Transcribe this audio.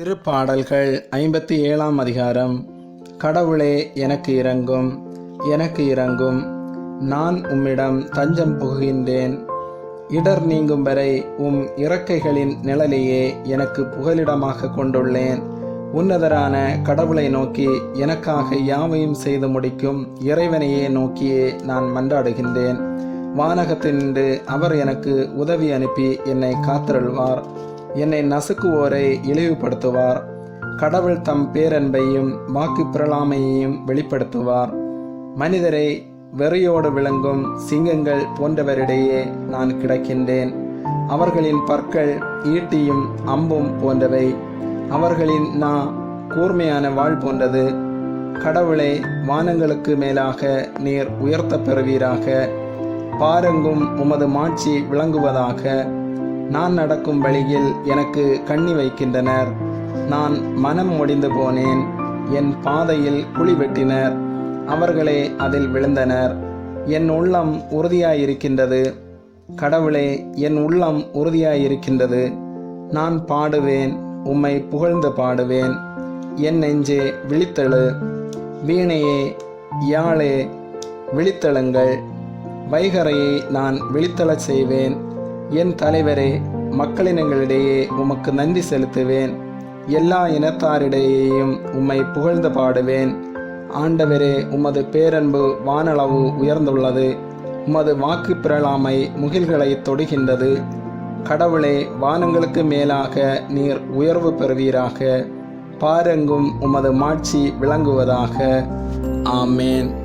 திருப்பாடல்கள் ஐம்பத்தி ஏழாம் அதிகாரம். கடவுளே எனக்கு இறங்கும் எனக்கு இறங்கும் நான் உம்மிடம் தஞ்சம் புகுகின்றேன். இடர் நீங்கும் வரை உம் இறக்கைகளின் நிழலையே எனக்கு புகலிடமாக கொண்டுள்ளேன். உன்னதரான கடவுளை நோக்கி எனக்காக யாவையும் செய்து முடிக்கும் இறைவனையே நோக்கியே நான் மன்றாடுகின்றேன். வானகத்தினின்று அவர் எனக்கு உதவி அனுப்பி என்னை காத்திருள்வார். என்னை நசுக்குவோரை இழிவுபடுத்துவார். கடவுள் தம் பேரன்பையும் வாக்கு பிரளாமையையும் வெளிப்படுத்துவார். மனிதரை வெறியோடு விளங்கும் சிங்கங்கள் போன்றவரிடையே நான் கிடக்கின்றேன். அவர்களின் பற்கள் ஈட்டியும் அம்பும் போன்றவை. அவர்களின் நா கூர்மையான வாழ் போன்றது. கடவுளை வானங்களுக்கு மேலாக நீர் உயர்த்தப் பெறுவீராக. பாருங்கும் உமது மாட்சி விளங்குவதாக. நான் நடக்கும் வழியில் எனக்கு கண்ணி வைக்கின்றனர். நான் மனம் முடிந்து போனேன். என் பாதையில் குழி வெட்டினர். அவர்களே அதில் விழுந்தனர். என் உள்ளம் உறுதியாயிருக்கின்றது. கடவுளே என் உள்ளம் உறுதியாயிருக்கின்றது. நான் பாடுவேன். உம்மை புகழ்ந்து பாடுவேன். என் நெஞ்சே விழித்தெழு. வீணையே யாழே விழித்தெழுங்கள். வைகரையை நான் விழித்தெழச் செய்வேன். என் தலைவரே மக்களினங்களிடையே உமக்கு நன்றி செலுத்துவேன். எல்லா இனத்தாரிடையேயும் உம்மை புகழ்ந்து பாடுவேன். ஆண்டவரே உமது பேரன்பு வானளவு உயர்ந்துள்ளது. உமது வாக்கு பிறழாமை முகில்களை தொடுகின்றது. கடவுளே வானங்களுக்கு மேலாக நீர் உயர்வு பெறுவீராக. பாரெங்கும் உமது மாட்சி விளங்குவதாக. ஆமேன்.